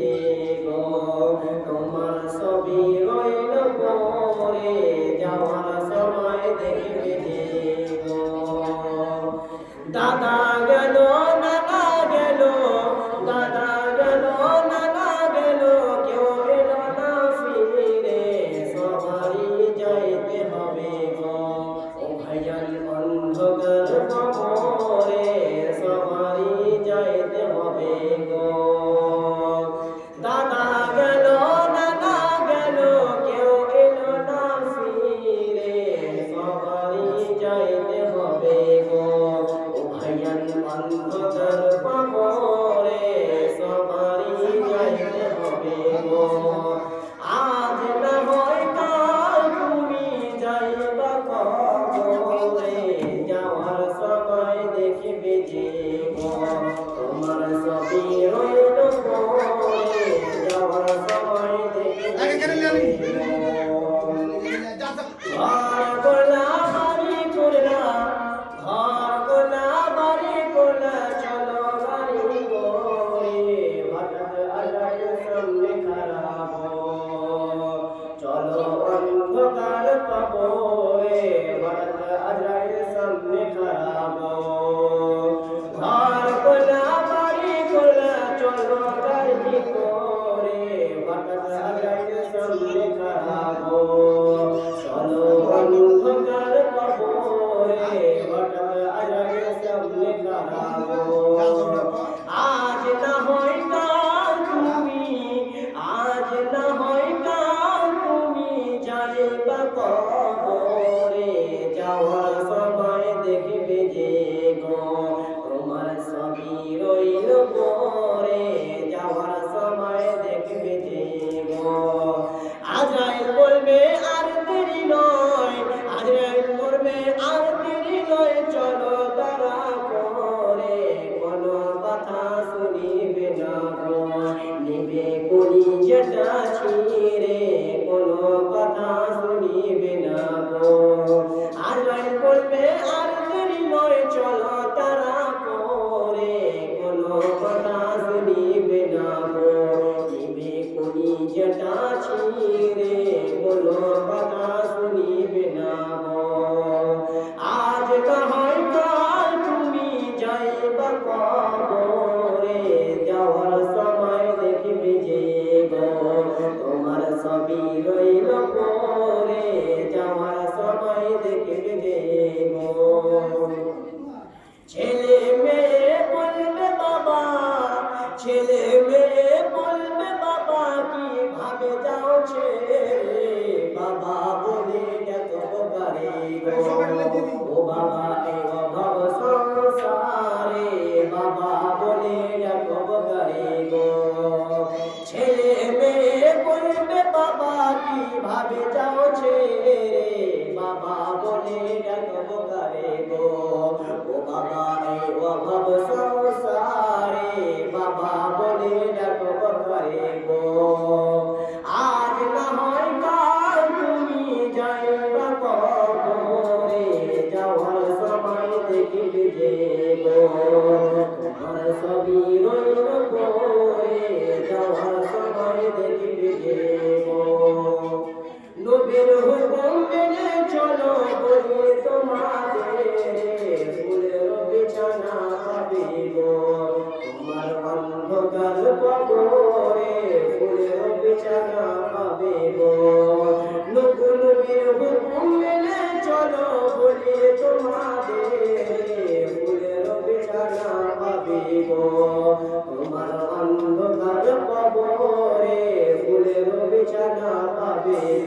দেব তোমার ছবি রইল পরে যাওয়ার সময় দেখবে দেব দাদা গেল অন্ধকার বলবে, আর দেরি নয় তারা করে কোনো কথা শুনিবে না কোনি ছিঁড়ে না আজ তুমি যাইবা কবরে, যাওয়ার সময় দেখবে যে গো, তোমার সবই রয়ে কবরে ফুলের বিছানা পাবিব নকুল বীর হুকুম মেনে চলো বলি তোমাদের, ফুলের বিছানা পাবিব তোমার অন্ধকার কবরে ফুলের বিছানা পাবিব